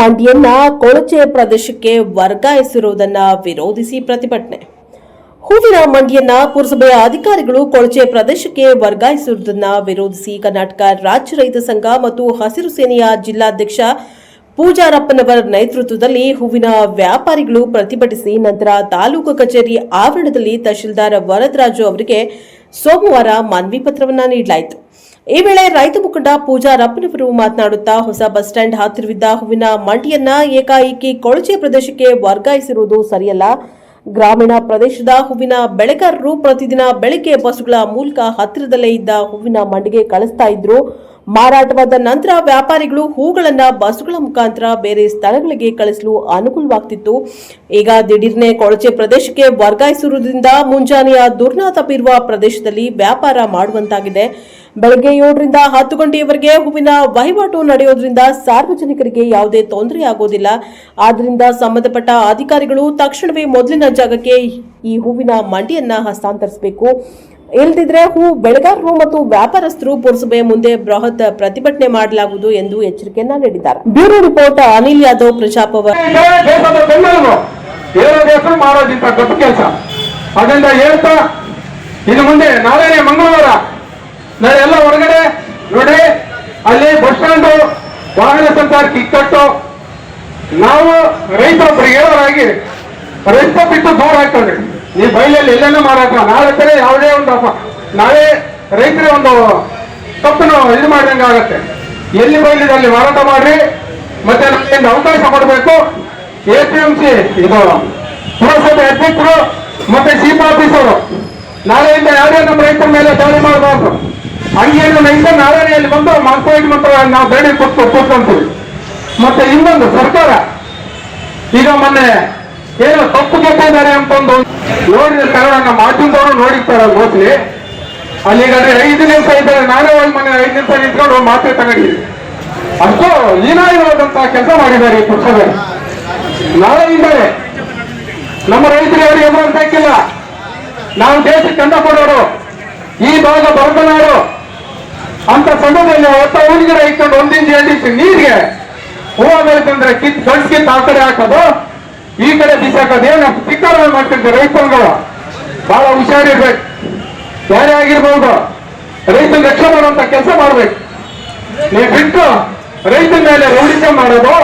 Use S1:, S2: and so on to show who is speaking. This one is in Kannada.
S1: ಮಂಡಿಯನ್ನ ಕೊಳಚೆ ಪ್ರದೇಶಕ್ಕೆ ವರ್ಗಾಯಿಸಿರುವುದನ್ನ ವಿರೋಧಿಸಿ ಪ್ರತಿಭಟನೆ. ಹೂವಿನ ಮಂಡಿಯನ್ನ ಪುರಸಭೆಯ ಅಧಿಕಾರಿಗಳು ಕೊಳಚೆ ಪ್ರದೇಶಕ್ಕೆ ವರ್ಗಾಯಿಸಿರುವುದನ್ನ ವಿರೋಧಿಸಿ ಕರ್ನಾಟಕ ರಾಜ್ಯ ರೈತ ಸಂಘ ಮತ್ತು ಹಸಿರು ಸೇನೆಯ ಜಿಲ್ಲಾಧ್ಯಕ್ಷ ಪೂಜಾರಪ್ಪನವರ ನೇತೃತ್ವದಲ್ಲಿ ಹೂವಿನ ವ್ಯಾಪಾರಿಗಳು ಪ್ರತಿಭಟಿಸಿ ನಂತರ ತಾಲೂಕು ಕಚೇರಿ ಆವರಣದಲ್ಲಿ ತಹಶೀಲ್ದಾರ್ ವರದರಾಜು ಅವರಿಗೆ ಸೋಮವಾರ ಮನವಿ ಪತ್ರವನ್ನು ನೀಡಲಾಯಿತು. ಈ ವೇಳೆ ರೈತ ಮುಖಂಡ ಪೂಜಾರಪ್ಪನವರು ಮಾತನಾಡುತ್ತಾ ಹೊಸ ಬಸ್ ಸ್ಟ್ಯಾಂಡ್ ಹತ್ತಿರವಿದ್ದ ಹೂವಿನ ಮಂಡಿಯನ್ನ ಏಕಾಏಕಿ ಕೊಳಚೆ ಪ್ರದೇಶಕ್ಕೆ ವರ್ಗಾಯಿಸಿರುವುದು ಸರಿಯಲ್ಲ. ಗ್ರಾಮೀಣ ಪ್ರದೇಶದ ಹೂವಿನ ಬೆಳೆಗಾರರು ಪ್ರತಿದಿನ ಬೆಳಗ್ಗೆ ಬಸ್ಗಳ ಮೂಲಕ ಹತ್ತಿರದಲ್ಲೇ ಇದ್ದ ಹೂವಿನ ಮಂಡಿಗೆ ಕಳಿಸ್ತಾ ಇದ್ರು. ಮಾರಾಟವಾದ ನಂತರ ವ್ಯಾಪಾರಿಗಳು ಹೂಗಳನ್ನು ಬಸ್ಗಳ ಮುಖಾಂತರ ಬೇರೆ ಸ್ಥಳಗಳಿಗೆ ಕಳಿಸಲು ಅನುಕೂಲವಾಗ್ತಿತ್ತು. ಈಗ ದಿಢೀರ್ನೆ ಕೊಳಚೆ ಪ್ರದೇಶಕ್ಕೆ ವರ್ಗಾಯಿಸಿರುವುದರಿಂದ ಮುಂಜಾನೆಯ ದುರ್ನಾತ ಬೀರುವ ಪ್ರದೇಶದಲ್ಲಿ ವ್ಯಾಪಾರ ಮಾಡುವಂತಾಗಿದೆ. ಬೆಳಗ್ಗೆ ಏಳರಿಂದ ಹತ್ತು ಗಂಟೆಯವರೆಗೆ ಹೂವಿನ ವಹಿವಾಟು ನಡೆಯೋದ್ರಿಂದ ಸಾರ್ವಜನಿಕರಿಗೆ ಯಾವುದೇ ತೊಂದರೆ ಆಗೋದಿಲ್ಲ. ಆದ್ದರಿಂದ ಸಂಬಂಧಪಟ್ಟ ಅಧಿಕಾರಿಗಳು ತಕ್ಷಣವೇ ಮೊದಲಿನ ಜಾಗಕ್ಕೆ ಈ ಹೂವಿನ ಮಂಡಿಯನ್ನ ಹಸ್ತಾಂತರಿಸಬೇಕು. ಇಲ್ಲದಿದ್ರೆ ಹೂ ಬೆಳೆಗಾರರು ಮತ್ತು ವ್ಯಾಪಾರಸ್ಥರು ಪುರಸಭೆ ಮುಂದೆ ಬೃಹತ್ ಪ್ರತಿಭಟನೆ ಮಾಡಲಾಗುವುದು ಎಂದು ಎಚ್ಚರಿಕೆಯನ್ನ ನೀಡಿದ್ದಾರೆ. ಬ್ಯೂರೋ ರಿಪೋರ್ಟ್, ಅನಿಲ್ ಯಾದವ್ ಪ್ರಜಾಪವ
S2: ಕೆಲಸ ಹೇಳ್ತಾ, ಇನ್ನು ಮುಂದೆ ನಾಳೆನೆ ಮಂಗಳವಾರ ನಾಳೆ ಎಲ್ಲ ಹೊರಗಡೆ ನೋಡಿ, ಅಲ್ಲಿ ಬಸ್ ಸ್ಟ್ಯಾಂಡ್, ವಾಹನ ಸಂಚಾರ ಕಿಕ್ಕಟ್ಟು. ನಾವು ರೈತರೊಬ್ಬರಿಗೆ ಹೇಳೋರಾಗಿ ರೈತ ಬಿಟ್ಟು ದೂರ ಹಾಕೊಂಡ್ರಿ ನೀವು ಬೈಲಲ್ಲಿ ಎಲ್ಲೇನೋ ಮಾರಾಟ ನಾಳೆ ಕಡೆ ಯಾವುದೇ ಒಂದು ನಾಳೆ ರೈತರ ಒಂದು ತಪ್ಪನ್ನು ಇದು ಮಾಡಿದಂಗೆ ಆಗತ್ತೆ. ಎಲ್ಲಿ ಬೈಲಿದೆ ಅಲ್ಲಿ ಮಾರಾಟ ಮಾಡ್ರಿ, ಮತ್ತೆ ನಮಗಿಂದ ಅವಕಾಶ ಕೊಡಬೇಕು. ಎ ಪಿ ಎಂ ಸಿ, ಇದು ಪುರಸಭೆ ಅಧ್ಯಕ್ಷರು ಮತ್ತೆ ಚೀಫ್ ಆಫೀಸರು, ನಾಳೆಯಿಂದ ಯಾವುದೇ ನಮ್ಮ ರೈತರ ಮೇಲೆ ದಾಳಿ ಮಾಡಬಾರ್ದು. ಹಂಗೇನು ರೈತ ನಾಳೆ ಅಲ್ಲಿ ಬಂದು ಮಾರ್ಪಾಟ್ ಮಾತ್ರ ನಾವು ಬೇಡಿ ಕೊಟ್ಟು ಕೂತ್ಕೊಂತೀವಿ. ಮತ್ತೆ ಇನ್ನೊಂದು ಸರ್ಕಾರ, ಈಗ ಮೊನ್ನೆ ಏನು ತಪ್ಪು ಕೆಟ್ಟಿದ್ದಾರೆ ಅಂತ ಒಂದು ನೋಡಿರ್ತಾರೆ ನಮ್ಮ ಮಾಧ್ಯಮದವರು ನೋಡಿರ್ತಾರ ಅಲ್ಲಿ ಈಗಾದ್ರೆ ಐದು ನಿಮಿಷ ಇದ್ದಾರೆ. ನಾನೇ ಹೋಗಿ ಮನೆ ಐದು ನಿಮಿಷ ನಿಂತ್ಕೊಂಡು ಮಾತೇ ತಗೊಂಡಿದ್ವಿ ಅಷ್ಟು ಲೀನಾಯವಾದಂತ ಕೆಲಸ ಮಾಡಿದ್ದಾರೆ ಈ ಪುರುಷರು ಇದ್ದಾರೆ. ನಮ್ಮ ರೈತರಿಗೆ ಅವರಿಗೆ ಎದುರು ಬೇಕಿಲ್ಲ ನಾವು ದೇಶಕ್ಕೆ ಕಂಡ ಕೊಡೋರು. ಈ ಭಾಗ ಬರದನಾಡು ಅಂತ ಸಮಯದಲ್ಲಿ ಹೊತ್ತ ಊರಿಗೆ ಇಟ್ಕೊಂಡು ಒಂದಿಂದ ಇಂಚು ನೀರಿಗೆ. ಹೂವು ಬೆಳೆತಂದ್ರೆ ಕಿತ್ ಗಂಟ್ ಕಿತ್ ಆ ಕಡೆ ಹಾಕೋದು. ಈ ಕಡೆ ಬಿಸಾಕೋದು ಏನು ಚಿಕ್ಕಾರ ಮಾಡ್ತಿರ್ತಾರೆ ರೈತರುಗಳು? ಬಹಳ ಹುಷಾರಿರ್ಬೇಕು. ಯಾರೇ ಆಗಿರ್ಬೋದು ರೈತನ ರಕ್ಷಣೆ ಮಾಡುವಂತ ಕೆಲಸ ಮಾಡ್ಬೇಕು. ನೀವು ಬಿಟ್ಟು ರೈತನ ಮೇಲೆ ಹೂಡಿಕೆ ಮಾಡೋದು